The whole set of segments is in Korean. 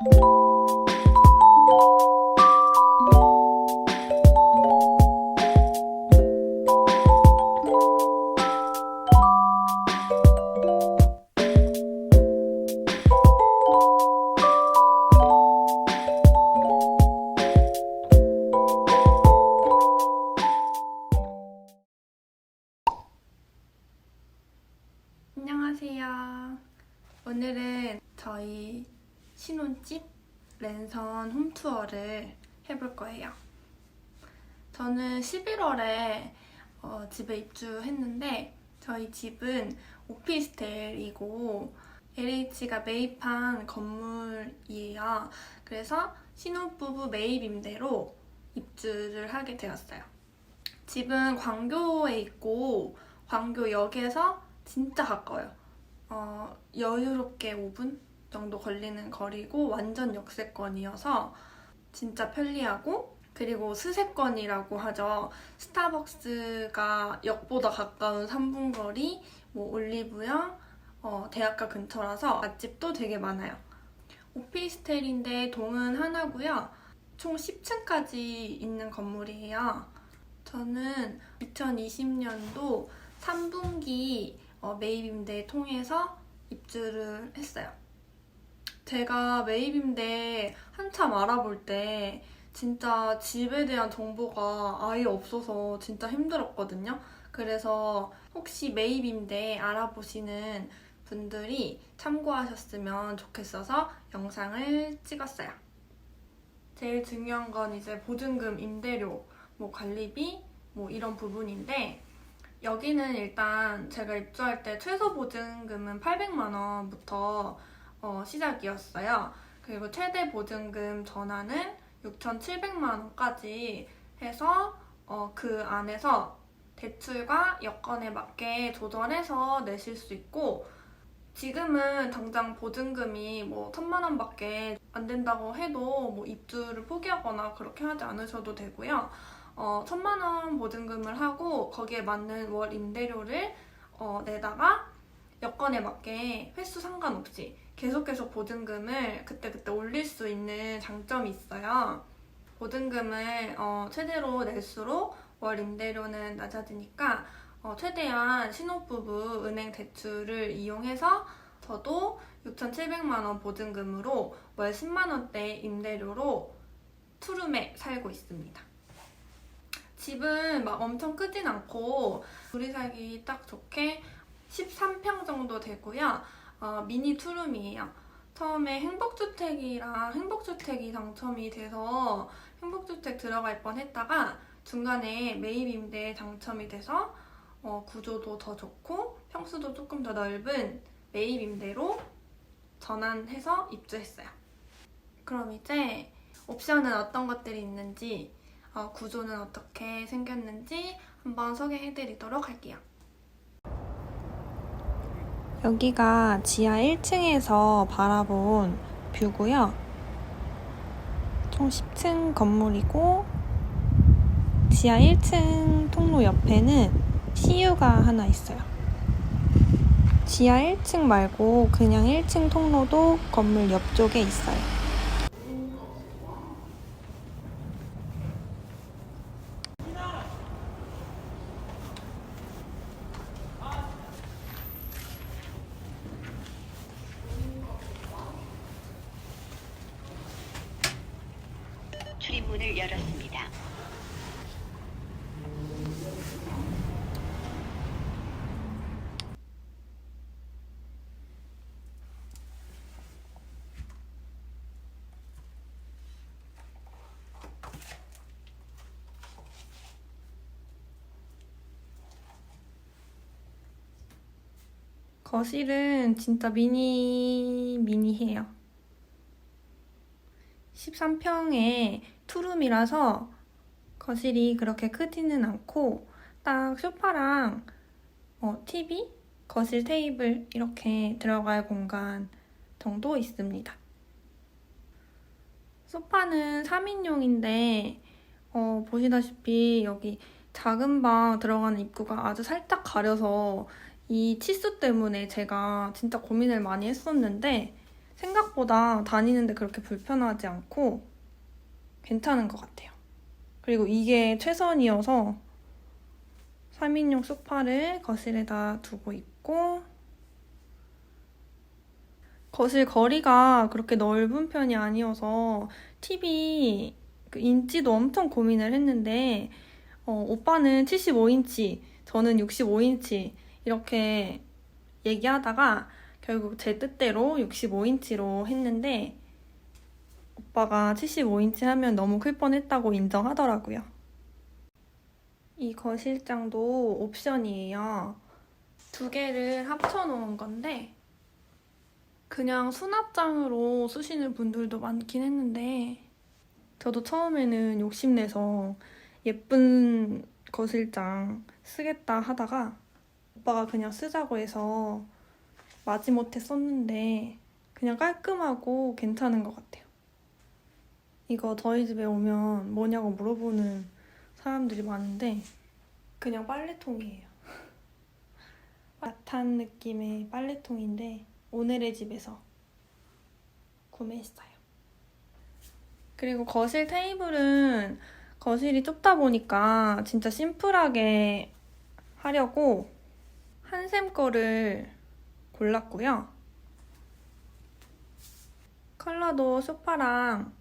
안녕 어, 집에 입주했는데 저희 집은 오피스텔이고 LH가 매입한 건물이에요. 그래서 신혼부부 매입 임대로 입주를 하게 되었어요. 집은 광교에 있고 광교역에서 진짜 가까워요. 어, 여유롭게 5분 정도 걸리는 거리고 완전 역세권이어서 진짜 편리하고 그리고 스세권이라고 하죠. 스타벅스가 역보다 가까운 3분 거리, 뭐 올리브영, 어, 대학가 근처라서 맛집도 되게 많아요. 오피스텔인데 동은 하나고요. 총 10층까지 있는 건물이에요. 저는 2020년도 3분기 어, 매입 임대 통해서 입주를 했어요. 제가 매입 임대 한참 알아볼 때 진짜 집에 대한 정보가 아예 없어서 진짜 힘들었거든요. 그래서 혹시 매입 임대 알아보시는 분들이 참고하셨으면 좋겠어서 영상을 찍었어요. 제일 중요한 건 이제 보증금, 임대료, 뭐 관리비, 뭐 이런 부분인데 여기는 일단 제가 입주할 때 최소 보증금은 800만 원부터 어, 시작이었어요. 그리고 최대 보증금 전화는 6,700만 원까지 해서 어, 그 안에서 대출과 여건에 맞게 조절해서 내실 수 있고 지금은 당장 보증금이 뭐 천만 원밖에 안 된다고 해도 뭐 입주를 포기하거나 그렇게 하지 않으셔도 되고요. 어, 천만 원 보증금을 하고 거기에 맞는 월 임대료를 어, 내다가 여건에 맞게 횟수 상관없이 계속 계속 보증금을 그때 그때 올릴 수 있는 장점이 있어요. 보증금을 어, 최대로 낼수록 월 임대료는 낮아지니까 어, 최대한 신혼부부 은행 대출을 이용해서 저도 6,700만 원 보증금으로 월 10만 원대 임대료로 투룸에 살고 있습니다. 집은 막 엄청 크진 않고 둘이 살기 딱 좋게 13평 정도 되고요. 어, 미니 투룸이에요. 처음에 행복주택이랑 행복주택이 당첨이 돼서 행복주택 들어갈 뻔 했다가 중간에 매입 임대 당첨이 돼서 어, 구조도 더 좋고 평수도 조금 더 넓은 매입 임대로 전환해서 입주했어요. 그럼 이제 옵션은 어떤 것들이 있는지 어, 구조는 어떻게 생겼는지 한번 소개해드리도록 할게요. 여기가 지하 1층에서 바라본 뷰고요. 총 10층 건물이고 지하 1층 통로 옆에는 CU가 하나 있어요. 지하 1층 말고 그냥 1층 통로도 건물 옆쪽에 있어요. 출입문을 열었습니다. 거실은 진짜 미니 미니해요. 13평에 투룸이라서 거실이 그렇게 크지는 않고 딱 소파랑 어, TV, 거실 테이블 이렇게 들어갈 공간 정도 있습니다. 소파는 3인용인데 어, 보시다시피 여기 작은 방 들어가는 입구가 아주 살짝 가려서 이 치수 때문에 제가 진짜 고민을 많이 했었는데 생각보다 다니는데 그렇게 불편하지 않고 괜찮은 것 같아요. 그리고 이게 최선이어서 3인용 소파를 거실에다 두고 있고 거실 거리가 그렇게 넓은 편이 아니어서 TV 그 인치도 엄청 고민을 했는데 어, 오빠는 75인치, 저는 65인치 이렇게 얘기하다가 결국 제 뜻대로 65인치로 했는데 오빠가 75인치 하면 너무 클 뻔했다고 인정하더라고요. 이 거실장도 옵션이에요. 두 개를 합쳐놓은 건데 그냥 수납장으로 쓰시는 분들도 많긴 했는데 저도 처음에는 욕심내서 예쁜 거실장 쓰겠다 하다가 오빠가 그냥 쓰자고 해서 마지못해 썼는데 그냥 깔끔하고 괜찮은 것 같아요. 이거 저희 집에 오면 뭐냐고 물어보는 사람들이 많은데 그냥 빨래통이에요. 옅은 느낌의 빨래통인데 오늘의 집에서 구매했어요. 그리고 거실 테이블은 거실이 좁다 보니까 진짜 심플하게 하려고 한샘 거를 골랐고요. 컬러도 소파랑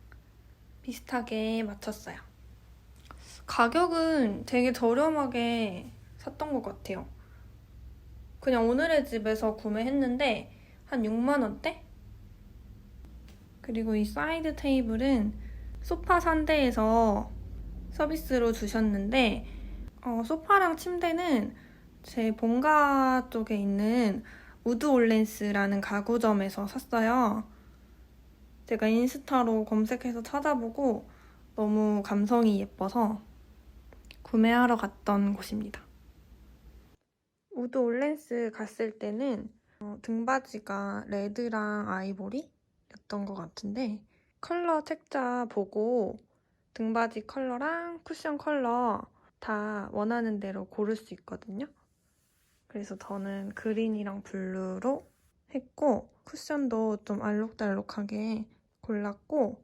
비슷하게 맞췄어요. 가격은 되게 저렴하게 샀던 것 같아요. 그냥 오늘의 집에서 구매했는데 한 6만 원대? 그리고 이 사이드 테이블은 소파 산대에서 서비스로 주셨는데 어, 소파랑 침대는 제 본가 쪽에 있는 우드 올렌스라는 가구점에서 샀어요. 제가 인스타로 검색해서 찾아보고 너무 감성이 예뻐서 구매하러 갔던 곳입니다. 우드 올렌스 갔을 때는 어, 등바지가 레드랑 아이보리였던 것 같은데 컬러 책자 보고 등바지 컬러랑 쿠션 컬러 다 원하는 대로 고를 수 있거든요. 그래서 저는 그린이랑 블루로 했고 쿠션도 좀 알록달록하게 골랐고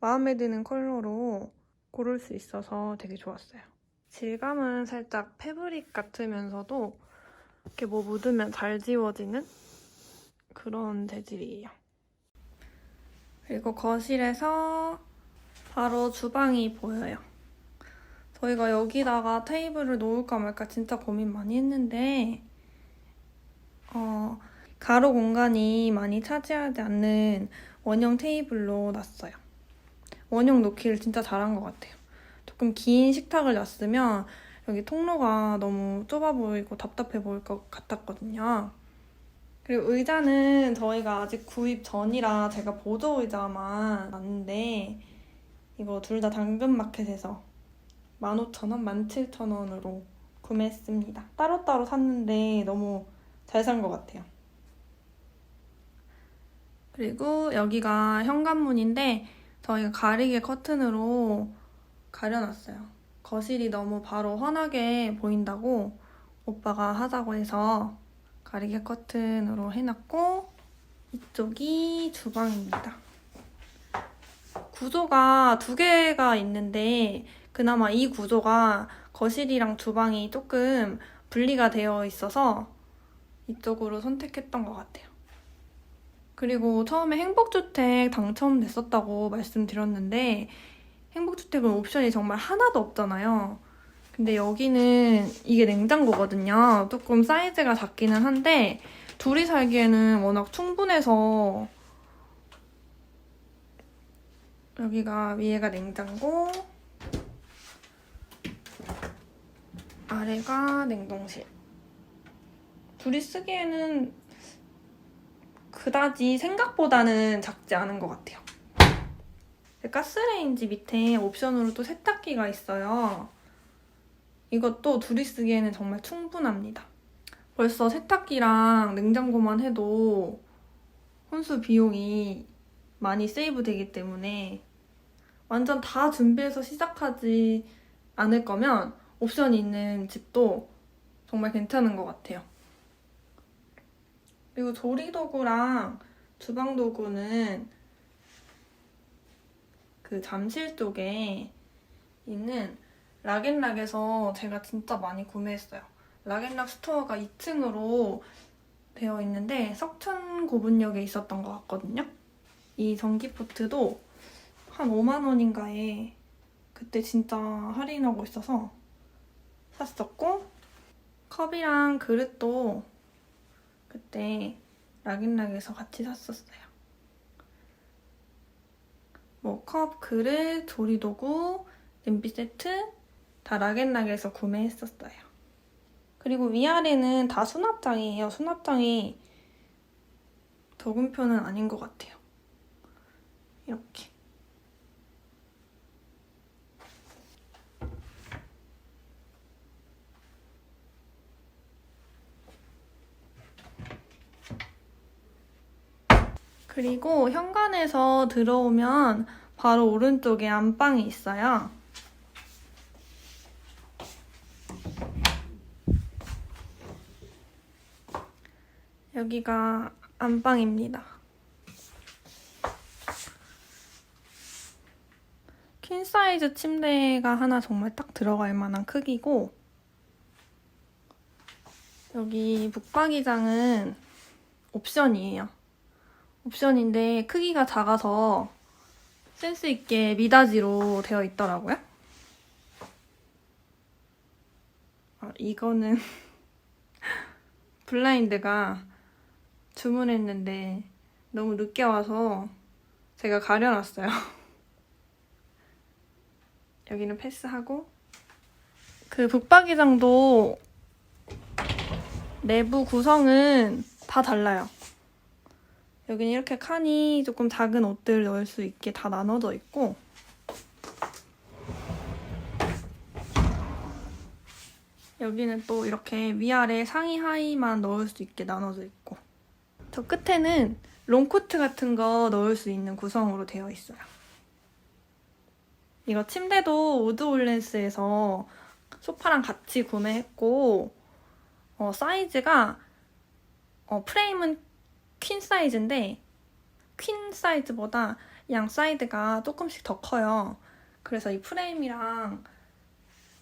마음에 드는 컬러로 고를 수 있어서 되게 좋았어요. 질감은 살짝 패브릭 같으면서도 이렇게 뭐 묻으면 잘 지워지는 그런 재질이에요. 그리고 거실에서 바로 주방이 보여요. 저희가 여기다가 테이블을 놓을까 말까 진짜 고민 많이 했는데 어, 가로 공간이 많이 차지하지 않는 원형 테이블로 놨어요. 원형 놓기를 진짜 잘한 것 같아요. 조금 긴 식탁을 놨으면 여기 통로가 너무 좁아 보이고 답답해 보일 것 같았거든요. 그리고 의자는 저희가 아직 구입 전이라 제가 보조 의자만 놨는데 이거 둘 다 당근마켓에서 15,000원, 17,000원으로 구매했습니다. 따로따로 샀는데 너무 잘 산 것 같아요. 그리고 여기가 현관문인데 저희가 가리개 커튼으로 가려놨어요. 거실이 너무 바로 환하게 보인다고 오빠가 하자고 해서 가리개 커튼으로 해놨고 이쪽이 주방입니다. 구조가 두 개가 있는데 그나마 이 구조가 거실이랑 주방이 조금 분리가 되어 있어서 이쪽으로 선택했던 것 같아요. 그리고 처음에 행복주택 당첨됐었다고 말씀드렸는데 행복주택은 옵션이 정말 하나도 없잖아요. 근데 여기는 이게 냉장고거든요. 조금 사이즈가 작기는 한데 둘이 살기에는 워낙 충분해서 여기가 위에가 냉장고 아래가 냉동실 둘이 쓰기에는 그다지 생각보다는 작지 않은 것 같아요. 가스레인지 밑에 옵션으로 또 세탁기가 있어요. 이것도 둘이 쓰기에는 정말 충분합니다. 벌써 세탁기랑 냉장고만 해도 혼수 비용이 많이 세이브 되기 때문에 완전 다 준비해서 시작하지 않을 거면 옵션이 있는 집도 정말 괜찮은 것 같아요. 그리고 조리도구랑 주방 도구는 그 잠실 쪽에 있는 락앤락에서 제가 진짜 많이 구매했어요. 락앤락 스토어가 2층으로 되어 있는데 석천 고분역에 있었던 것 같거든요. 이 전기포트도 한 5만 원인가에 그때 진짜 할인하고 있어서 샀었고 컵이랑 그릇도 그때 락앤락에서 같이 샀었어요. 뭐 컵, 그릇, 조리도구, 냄비 세트 다 락앤락에서 구매했었어요. 그리고 위아래는 다 수납장이에요. 수납장이 더금표는 아닌 것 같아요. 이렇게. 그리고 현관에서 들어오면 바로 오른쪽에 안방이 있어요. 여기가 안방입니다. 퀸 사이즈 침대가 하나 정말 딱 들어갈 만한 크기고 여기 북박이장은 옵션이에요. 옵션인데 크기가 작아서 센스 있게 미닫이로 되어 있더라고요. 아, 이거는 블라인드가 주문했는데 너무 늦게 와서 제가 가려놨어요. 여기는 패스하고 그 북박이장도 내부 구성은 다 달라요. 여기는 이렇게 칸이 조금 작은 옷들 넣을 수 있게 다 나눠져 있고 여기는 또 이렇게 위아래 상의 하의만 넣을 수 있게 나눠져 있고 저 끝에는 롱코트 같은 거 넣을 수 있는 구성으로 되어 있어요. 이거 침대도 우드올렌스에서 소파랑 같이 구매했고 어, 사이즈가 어, 프레임은 퀸 사이즈인데 퀸 사이즈보다 양 사이드가 조금씩 더 커요. 그래서 이 프레임이랑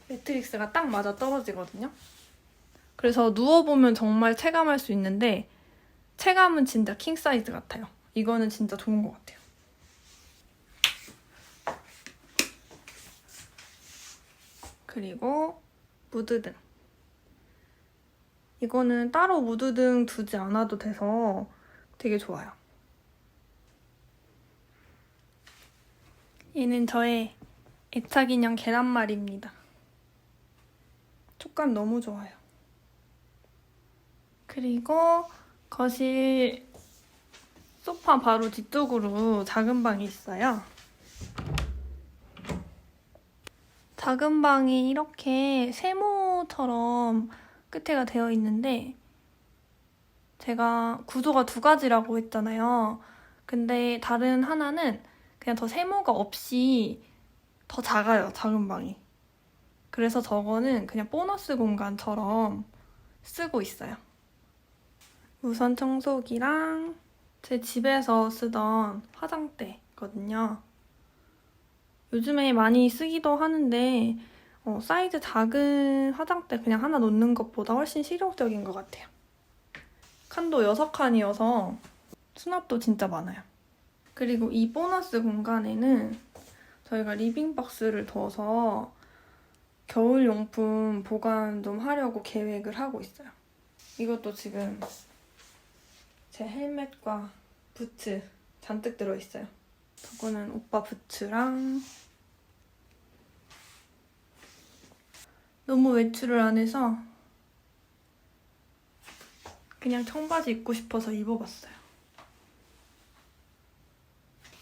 매트릭스가 딱 맞아 떨어지거든요. 그래서 누워보면 정말 체감할 수 있는데 체감은 진짜 킹 사이즈 같아요. 이거는 진짜 좋은 것 같아요. 그리고 무드등. 이거는 따로 무드등 두지 않아도 돼서 되게 좋아요. 얘는 저의 애착 인형 계란말이입니다. 촉감 너무 좋아요. 그리고 거실 소파 바로 뒤쪽으로 작은 방이 있어요. 작은 방이 이렇게 세모처럼 끝에가 되어 있는데 제가 구조가 두 가지라고 했잖아요. 근데 다른 하나는 그냥 더 세모가 없이 더 작아요, 작은 방이. 그래서 저거는 그냥 보너스 공간처럼 쓰고 있어요. 무선 청소기랑 제 집에서 쓰던 화장대거든요. 요즘에 많이 쓰기도 하는데 어, 사이즈 작은 화장대 그냥 하나 놓는 것보다 훨씬 실용적인 것 같아요. 칸도 6칸이어서 수납도 진짜 많아요. 그리고 이 보너스 공간에는 저희가 리빙박스를 둬서 겨울용품 보관 좀 하려고 계획을 하고 있어요. 이것도 지금 제 헬멧과 부츠 잔뜩 들어있어요. 저거는 오빠 부츠랑 너무 외출을 안 해서 그냥 청바지 입고 싶어서 입어봤어요.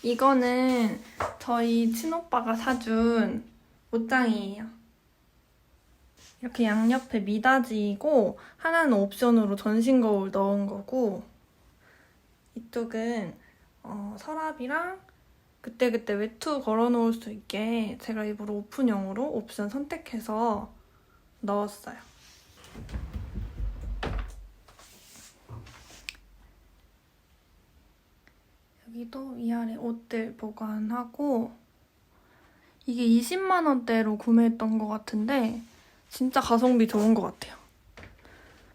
이거는 저희 친오빠가 사준 옷장이에요. 이렇게 양옆에 미닫이고 하나는 옵션으로 전신 거울 넣은 거고 이쪽은 어, 서랍이랑 그때그때 외투 걸어놓을 수 있게 제가 일부러 오픈형으로 옵션 선택해서 넣었어요. 여기도 위아래 옷들 보관하고 이게 20만 원대로 구매했던 것 같은데 진짜 가성비 좋은 것 같아요.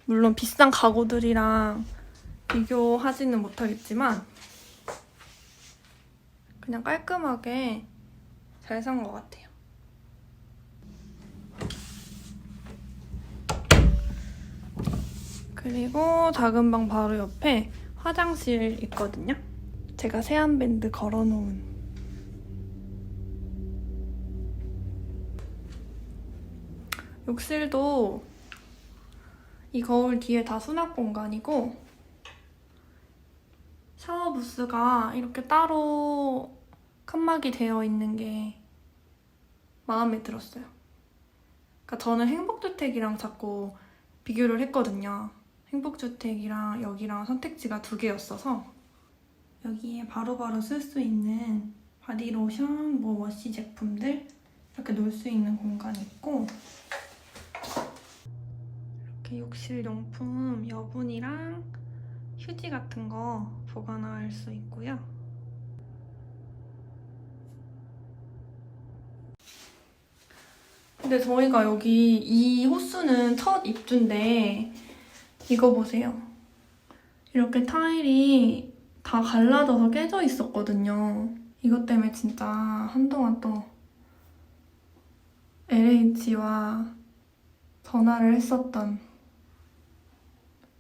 물론 비싼 가구들이랑 비교하지는 못하겠지만 그냥 깔끔하게 잘 산 것 같아요. 그리고 작은 방 바로 옆에 화장실 있거든요. 제가 세안밴드 걸어놓은 욕실도 이 거울 뒤에 다 수납 공간이고 샤워 부스가 이렇게 따로 칸막이 되어 있는 게 마음에 들었어요. 그러니까 저는 행복주택이랑 자꾸 비교를 했거든요. 행복주택이랑 여기랑 선택지가 두 개였어서 여기에 바로바로 쓸 수 있는 바디로션, 뭐 워시 제품들 이렇게 놓을 수 있는 공간이 있고 이렇게 욕실 용품 여분이랑 휴지 같은 거 보관할 수 있고요. 근데 저희가 여기 이 호수는 첫 입주인데 이거 보세요. 이렇게 타일이 다 갈라져서 깨져 있었거든요. 이것 때문에 진짜 한동안 또 LH와 전화를 했었던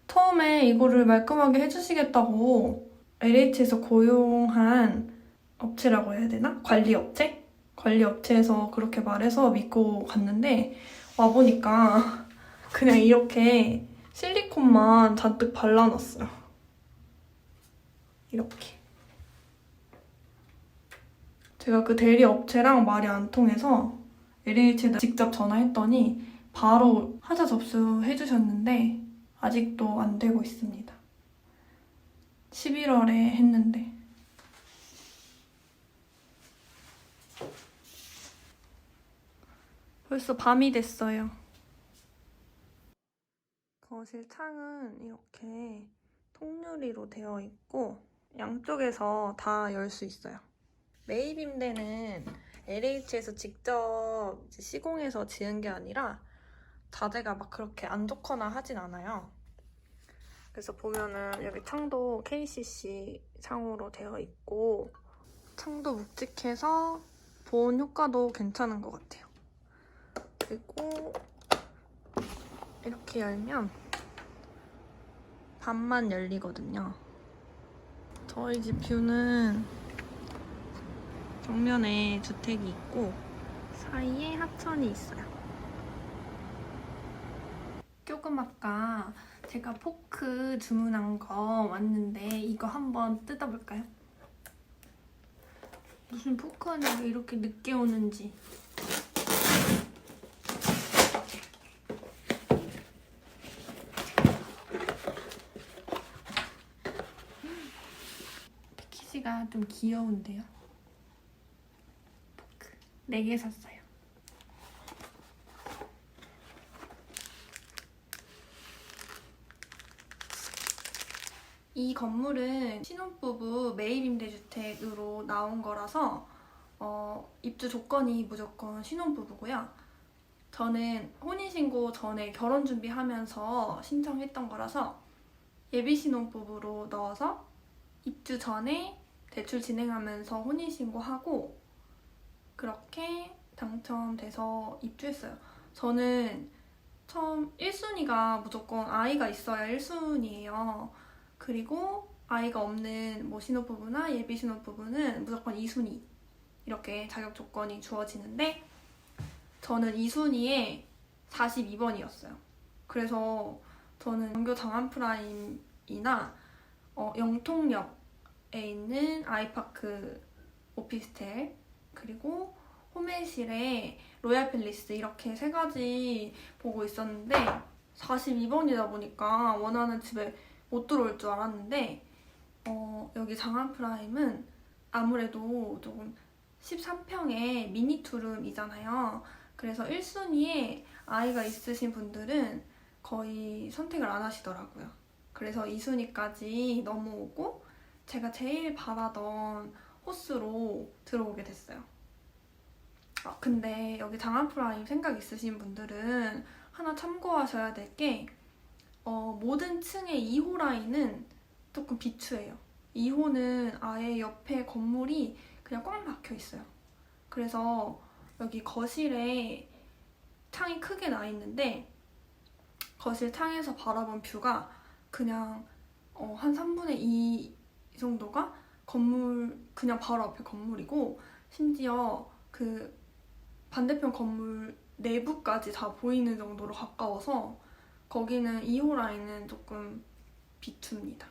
처음에 이거를 말끔하게 해주시겠다고 LH에서 고용한 업체라고 해야 되나? 관리업체? 관리업체에서 그렇게 말해서 믿고 갔는데 와보니까 그냥 이렇게 실리콘만 잔뜩 발라놨어요. 이렇게. 제가 그 대리 업체랑 말이 안 통해서 LH에다 직접 전화했더니 바로 하자 접수해 주셨는데 아직도 안 되고 있습니다. 11월에 했는데. 벌써 밤이 됐어요. 거실 창은 이렇게 통유리로 되어 있고 양쪽에서 다 열 수 있어요. 메이빔대는 LH에서 직접 시공해서 지은 게 아니라 자재가 막 그렇게 안 좋거나 하진 않아요. 그래서 보면은 여기 창도 KCC 창으로 되어 있고 창도 묵직해서 보온 효과도 괜찮은 것 같아요. 그리고 이렇게 열면 반만 열리거든요. 저희 집 뷰는 정면에 주택이 있고 사이에 하천이 있어요. 조금 아까 제가 포크 주문한 거 왔는데 이거 한번 뜯어볼까요? 무슨 포크가 왜 이렇게 늦게 오는지. 좀 귀여운데요? 포크 4개 샀어요. 이 건물은 신혼부부 매입임대주택으로 나온 거라서 어, 입주 조건이 무조건 신혼부부고요. 저는 혼인신고 전에 결혼 준비하면서 신청했던 거라서 예비신혼부부로 넣어서 입주 전에 대출 진행하면서 혼인신고하고 그렇게 당첨돼서 입주했어요. 저는 처음 1순위가 무조건 아이가 있어야 1순위예요. 그리고 아이가 없는 뭐 신혼부부나 예비 신혼부부는 무조건 2순위 이렇게 자격 조건이 주어지는데 저는 2순위에 42번이었어요. 그래서 저는 영교 장안프라임이나 어, 영통역에 있는 아이파크 오피스텔 그리고 호메실에 로얄 팰리스 이렇게 세 가지 보고 있었는데 42번이다 보니까 원하는 집에 못 들어올 줄 알았는데 어, 여기 장안 프라임은 아무래도 조금 13평의 미니 투룸이잖아요. 그래서 1순위에 아이가 있으신 분들은 거의 선택을 안 하시더라고요. 그래서 2순위까지 넘어오고 제가 제일 바라던 호수로 들어오게 됐어요. 아, 근데 여기 장안 프라임 생각 있으신 분들은 하나 참고하셔야 될게 어, 모든 층의 2호 라인은 조금 비추해요. 2호는 아예 옆에 건물이 그냥 꽉 막혀 있어요. 그래서 여기 거실에 창이 크게 나 있는데 거실 창에서 바라본 뷰가 그냥 어, 한 3분의 2 정도가 건물 그냥 바로 앞에 건물이고 심지어 그 반대편 건물 내부까지 다 보이는 정도로 가까워서 거기는 2호 라인은 조금 비춥니다.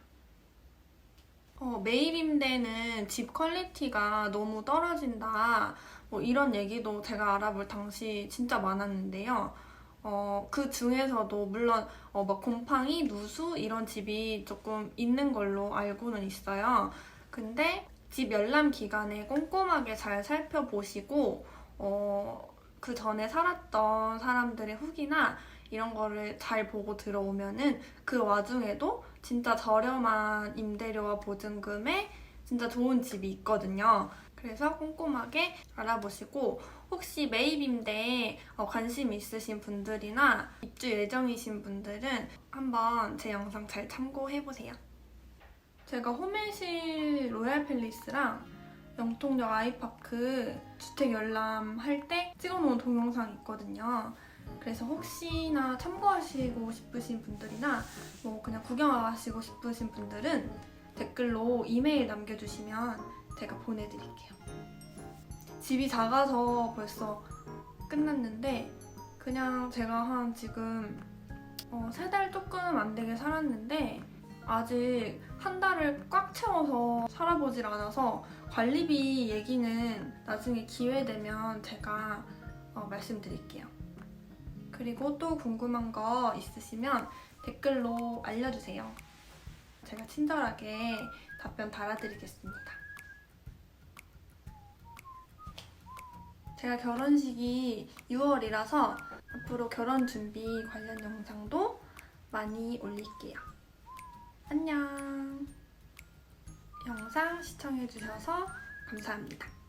어, 매일 임대는 집 퀄리티가 너무 떨어진다. 뭐 이런 얘기도 제가 알아볼 당시 진짜 많았는데요. 어, 그 중에서도 물론 어, 막 곰팡이, 누수 이런 집이 조금 있는 걸로 알고는 있어요. 근데 집 열람 기간에 꼼꼼하게 잘 살펴보시고 어, 그 전에 살았던 사람들의 후기나 이런 거를 잘 보고 들어오면은 그 와중에도 진짜 저렴한 임대료와 보증금에 진짜 좋은 집이 있거든요. 그래서 꼼꼼하게 알아보시고 혹시 매입 임대에 어, 관심 있으신 분들이나 입주 예정이신 분들은 한번 제 영상 잘 참고해보세요. 제가 호멜실 로얄 팰리스랑 영통역 아이파크 주택 열람 할 때 찍어놓은 동영상이 있거든요. 그래서 혹시나 참고하시고 싶으신 분들이나 뭐 그냥 구경하시고 싶으신 분들은 댓글로 이메일 남겨주시면 제가 보내드릴게요. 집이 작아서 벌써 끝났는데 그냥 제가 한 지금 어, 세달 조금 안 되게 살았는데 아직 한 달을 꽉 채워서 살아보질 않아서 관리비 얘기는 나중에 기회 되면 제가 어, 말씀드릴게요. 그리고 또 궁금한 거 있으시면 댓글로 알려주세요. 제가 친절하게 답변 달아드리겠습니다. 제가 결혼식이 6월이라서 앞으로 결혼 준비 관련 영상도 많이 올릴게요. 안녕. 영상 시청해주셔서 감사합니다.